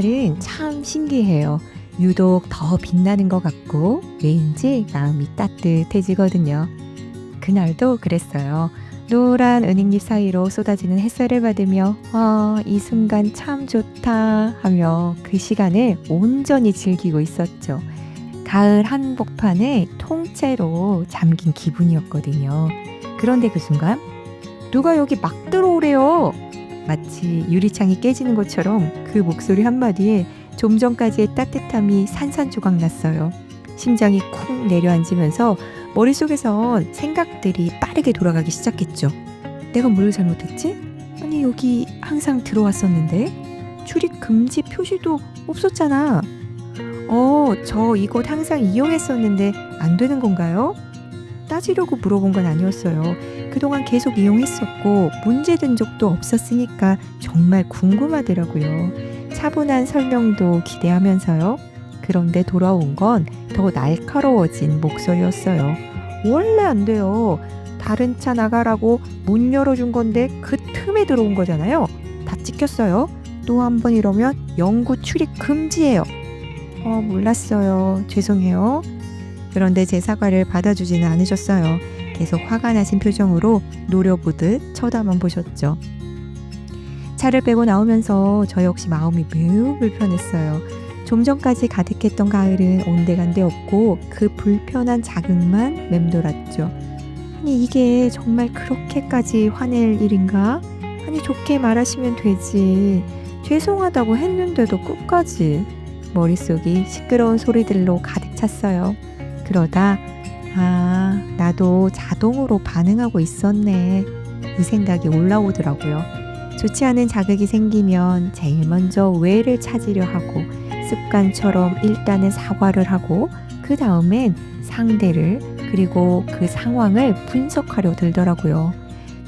햇살은 참 신기해요. 유독 더 빛나는 것 같고 왠지 마음이 따뜻해지거든요. 그날도 그랬어요. 노란 은행잎 사이로 쏟아지는 햇살을 받으며 아, 이 순간 참 좋다 하며 그 시간을 온전히 즐기고 있었죠. 가을 한복판에 통째로 잠긴 기분이었거든요. 그런데 그 순간 누가 여기 막 들어오래요. 마치 유리창이 깨지는 것처럼 그 목소리 한마디에 좀 전까지의 따뜻함이 산산조각 났어요. 심장이 쿵 내려앉으면서 머릿속에선 생각들이 빠르게 돌아가기 시작했죠. 내가 뭘 잘못했지? 아니 여기 항상 들어왔었는데 출입 금지 표시도 없었잖아. 어, 저 이곳 항상 이용했었는데 안 되는 건가요? 따지려고 물어본 건 아니었어요. 그동안 계속 이용했었고 문제된 적도 없었으니까 정말 궁금하더라고요. 차분한 설명도 기대하면서요. 그런데 돌아온 건 더 날카로워진 목소리였어요. 원래 안 돼요. 다른 차 나가라고 문 열어준 건데 그 틈에 들어온 거잖아요. 다 찍혔어요. 또 한 번 이러면 영구 출입 금지예요. 어, 몰랐어요. 죄송해요. 그런데 제 사과를 받아주지는 않으셨어요. 계속 화가 나신 표정으로 노려보듯 쳐다만 보셨죠. 차를 빼고 나오면서 저 역시 마음이 매우 불편했어요. 좀 전까지 가득했던 가을은 온데간데 없고 그 불편한 자극만 맴돌았죠. 아니 이게 정말 그렇게까지 화낼 일인가? 아니 좋게 말하시면 되지. 죄송하다고 했는데도 끝까지 머릿속이 시끄러운 소리들로 가득 찼어요. 그러다 아 나도 자동으로 반응하고 있었네 이 생각이 올라오더라고요. 좋지 않은 자극이 생기면 제일 먼저 왜를 찾으려 하고 습관처럼 일단은 사과를 하고 그 다음엔 상대를 그리고 그 상황을 분석하려 들더라고요.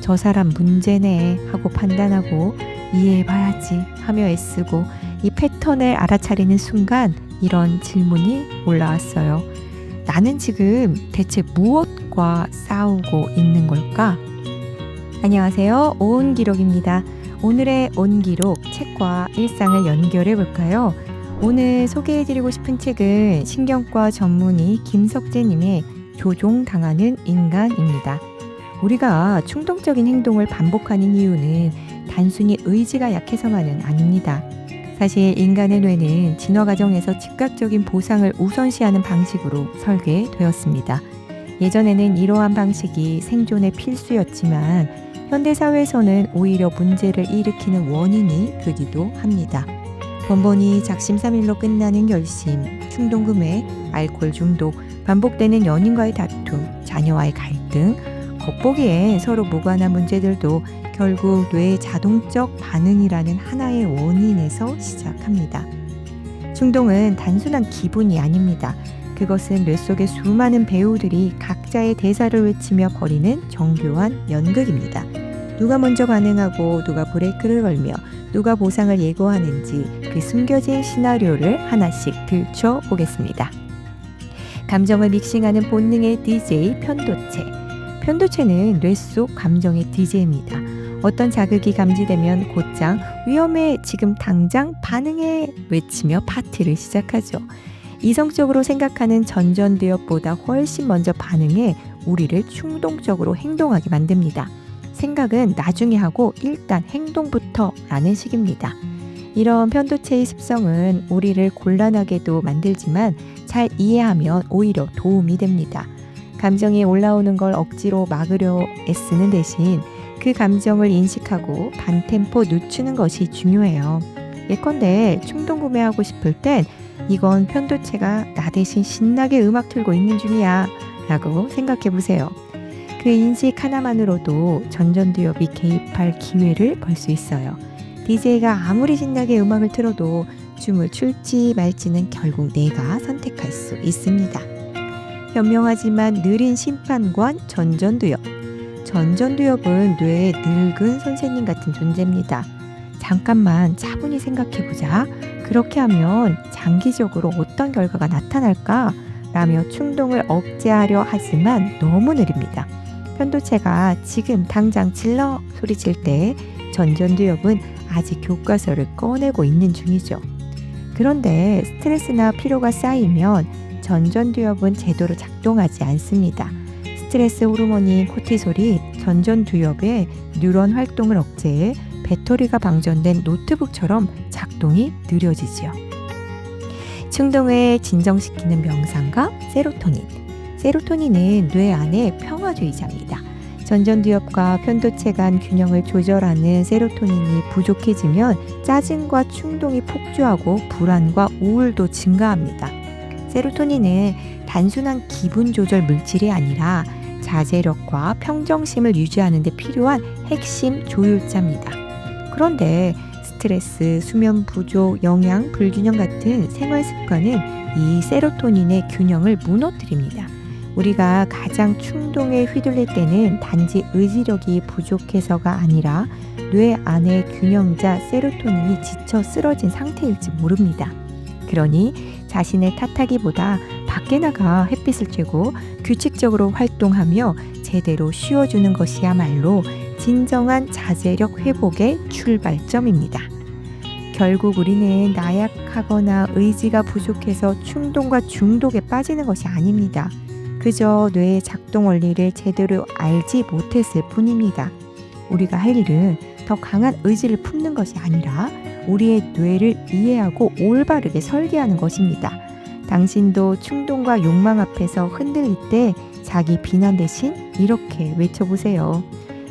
저 사람 문제네 하고 판단하고 이해해봐야지 하며 애쓰고 이 패턴을 알아차리는 순간 이런 질문이 올라왔어요. 나는 지금 대체 무엇과 싸우고 있는 걸까? 안녕하세요. 오은기록입니다. 오늘의 온 기록 책과 일상을 연결해 볼까요? 오늘 소개해 드리고 싶은 책은 신경과 전문의 김석재 님의 조종당하는 인간입니다. 우리가 충동적인 행동을 반복하는 이유는 단순히 의지가 약해서만은 아닙니다. 사실 인간의 뇌는 진화 과정에서 즉각적인 보상을 우선시하는 방식으로 설계되었습니다. 예전에는 이러한 방식이 생존의 필수였지만 현대 사회에서는 오히려 문제를 일으키는 원인이 되기도 합니다. 번번이 작심삼일로 끝나는 결심, 충동 구매, 알코올 중독, 반복되는 연인과의 다툼, 자녀와의 갈등, 겉보기에 서로 무관한 문제들도 결국 뇌의 자동적 반응이라는 하나의 원인에서 시작합니다. 충동은 단순한 기분이 아닙니다. 그것은 뇌 속의 수많은 배우들이 각자의 대사를 외치며 벌이는 정교한 연극입니다. 누가 먼저 반응하고 누가 브레이크를 걸며 누가 보상을 예고하는지 그 숨겨진 시나리오를 하나씩 들춰보겠습니다. 감정을 믹싱하는 본능의 DJ 편도체. 편도체는 뇌 속 감정의 DJ입니다. 어떤 자극이 감지되면 곧장 위험해 지금 당장 반응해 외치며 파티를 시작하죠. 이성적으로 생각하는 전전두엽보다 훨씬 먼저 반응해 우리를 충동적으로 행동하게 만듭니다. 생각은 나중에 하고 일단 행동부터 라는 식입니다. 이런 편도체의 습성은 우리를 곤란하게도 만들지만 잘 이해하면 오히려 도움이 됩니다. 감정이 올라오는 걸 억지로 막으려 애쓰는 대신 그 감정을 인식하고 반템포 늦추는 것이 중요해요. 예컨대 충동 구매하고 싶을 땐 이건 편도체가 나 대신 신나게 음악 틀고 있는 중이야 라고 생각해 보세요. 그 인식 하나만으로도 전전두엽이 개입할 기회를 벌 수 있어요. DJ가 아무리 신나게 음악을 틀어도 춤을 출지 말지는 결국 내가 선택할 수 있습니다. 현명하지만 느린 심판관 전전두엽. 전전두엽은 뇌의 늙은 선생님 같은 존재입니다. 잠깐만 차분히 생각해보자. 그렇게 하면 장기적으로 어떤 결과가 나타날까? 라며 충동을 억제하려 하지만 너무 느립니다. 편도체가 지금 당장 질러 소리칠 때 전전두엽은 아직 교과서를 꺼내고 있는 중이죠. 그런데 스트레스나 피로가 쌓이면 전전두엽은 제대로 작동하지 않습니다. 스트레스 호르몬인 코티솔이 전전두엽의 뉴런 활동을 억제해 배터리가 방전된 노트북처럼 작동이 느려지지요. 충동을 진정시키는 명상과 세로토닌. 세로토닌은 뇌 안의 평화주의자입니다. 전전두엽과 편도체 간 균형을 조절하는 세로토닌이 부족해지면 짜증과 충동이 폭주하고 불안과 우울도 증가합니다. 세로토닌은 단순한 기분 조절 물질이 아니라 자제력과 평정심을 유지하는 데 필요한 핵심 조율자입니다. 그런데 스트레스, 수면 부족, 영양 불균형 같은 생활 습관은 이 세로토닌의 균형을 무너뜨립니다. 우리가 가장 충동에 휘둘릴 때는 단지 의지력이 부족해서가 아니라 뇌 안의 균형자 세로토닌이 지쳐 쓰러진 상태일지 모릅니다. 그러니 자신의 탓하기보다 밖에 나가 햇빛을 쬐고 규칙적으로 활동하며 제대로 쉬어주는 것이야말로 진정한 자제력 회복의 출발점입니다. 결국 우리는 나약하거나 의지가 부족해서 충동과 중독에 빠지는 것이 아닙니다. 그저 뇌의 작동 원리를 제대로 알지 못했을 뿐입니다. 우리가 할 일은 더 강한 의지를 품는 것이 아니라 우리의 뇌를 이해하고 올바르게 설계하는 것입니다. 당신도 충동과 욕망 앞에서 흔들릴 때 자기 비난 대신 이렇게 외쳐보세요.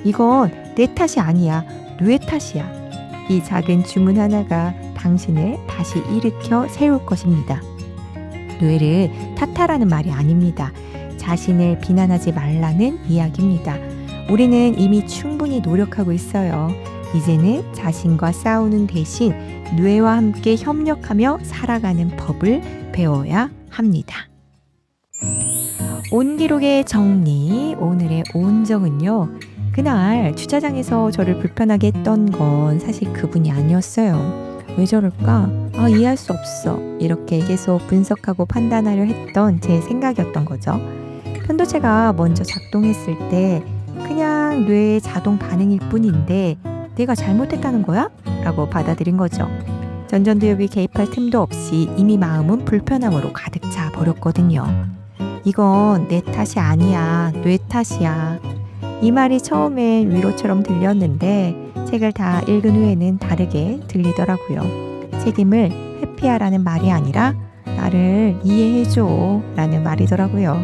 이건 내 탓이 아니야. 뇌 탓이야. 이 작은 주문 하나가 당신을 다시 일으켜 세울 것입니다. 뇌를 탓하라는 말이 아닙니다. 자신을 비난하지 말라는 이야기입니다. 우리는 이미 충분히 노력하고 있어요. 이제는 자신과 싸우는 대신 뇌와 함께 협력하며 살아가는 법을 배워야 합니다. 온 기록의 정리, 오늘의 온정은요. 그날 주차장에서 저를 불편하게 했던 건 사실 그분이 아니었어요. 왜 저럴까? 아, 이해할 수 없어. 이렇게 계속 분석하고 판단하려 했던 제 생각이었던 거죠. 편도체가 먼저 작동했을 때 그냥 뇌의 자동 반응일 뿐인데 내가 잘못했다는 거야? 라고 받아들인 거죠. 전전두엽이 개입할 틈도 없이 이미 마음은 불편함으로 가득 차 버렸거든요. 이건 내 탓이 아니야. 뇌 탓이야. 이 말이 처음엔 위로처럼 들렸는데 책을 다 읽은 후에는 다르게 들리더라고요. 책임을 회피하라는 말이 아니라 나를 이해해줘 라는 말이더라고요.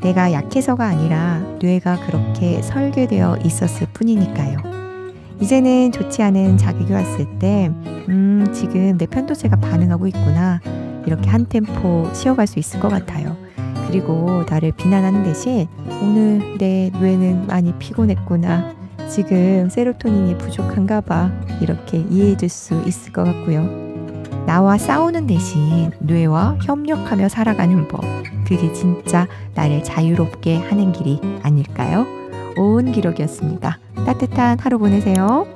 내가 약해서가 아니라 뇌가 그렇게 설계되어 있었을 뿐이니까요. 이제는 좋지 않은 자극이 왔을 때, 음, 지금 내 편도체가 반응하고 있구나. 이렇게 한 템포 쉬어갈 수 있을 것 같아요. 그리고 나를 비난하는 대신 오늘 내 뇌는 많이 피곤했구나. 지금 세로토닌이 부족한가 봐. 이렇게 이해해 줄 수 있을 것 같고요. 나와 싸우는 대신 뇌와 협력하며 살아가는 법. 그게 진짜 나를 자유롭게 하는 길이 아닐까요? 온 기록이었습니다. 따뜻한 하루 보내세요.